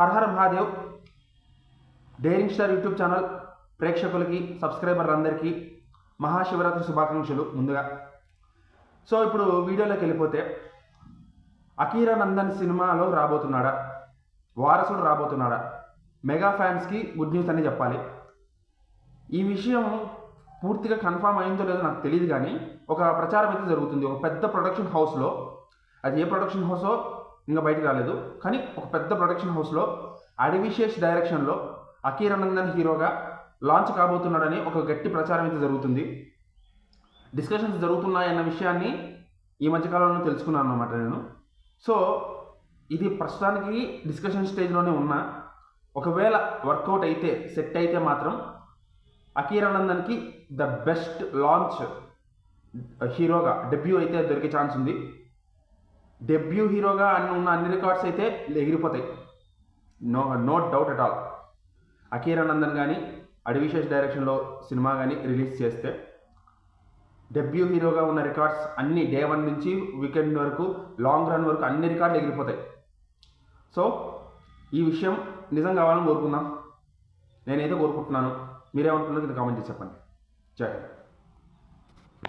Har Mahadev. Daring star YouTube channel ప్రేక్షకులకి సబ్స్క్రైబర్లందరికీ మహాశివరాత్రి శుభాకాంక్షలు ముందుగా. సో ఇప్పుడు వీడియోలోకి వెళ్ళిపోతే అకీరా నందన్ సినిమాలో రాబోతున్నాడా? వారసుడు రాబోతున్నాడా? మెగా ఫ్యాన్స్కి గుడ్ న్యూస్ అని చెప్పాలి. ఈ విషయం పూర్తిగా కన్ఫామ్ అయిందో లేదో నాకు తెలియదు కానీ ఒక ప్రచారం అయితే జరుగుతుంది. ఒక పెద్ద ప్రొడక్షన్ హౌస్లో. అది ఏ ప్రొడక్షన్ హౌసో? ఇంకా బయటకు రాలేదు. కానీ ఒక పెద్ద ప్రొడక్షన్ హౌస్లో అడివిశేష్ డైరెక్షన్లో అకీరానందన్ హీరోగా లాంచ్ కాబోతున్నాడని ఒక గట్టి ప్రచారం అయితే జరుగుతుంది. డిస్కషన్స్ జరుగుతున్నాయన్న విషయాన్ని ఈ మధ్యకాలంలో తెలుసుకున్నాను అనమాట నేను. సో ఇది ప్రస్తుతానికి డిస్కషన్ స్టేజ్లోనే ఉన్న. ఒకవేళ వర్కౌట్ అయితే సెట్ అయితే మాత్రం అకీరానందన్కి ద బెస్ట్ లాంచ్ హీరోగా డెబ్యూ అయితే దొరికే ఛాన్స్ ఉంది. డెబ్యూ హీరోగా అని ఉన్న అన్ని రికార్డ్స్ అయితే ఎగిరిపోతాయి. No no doubt at all. Akira Nandan కానీ అడివిశేష్ డైరెక్షన్లో సినిమా కానీ రిలీజ్ చేస్తే డెబ్యూ హీరోగా ఉన్న రికార్డ్స్ అన్ని డే వన్ నుంచి వీకెండ్ వరకు లాంగ్ రన్ వరకు అన్ని రికార్డులు ఎగిరిపోతాయి. సో ఈ విషయం నిజం కావాలని కోరుకుందాం. నేనైతే కోరుకుంటున్నాను. మీరేమంటున్నారో కింద కామెంట్ చేసి చెప్పండి. జై హింద్.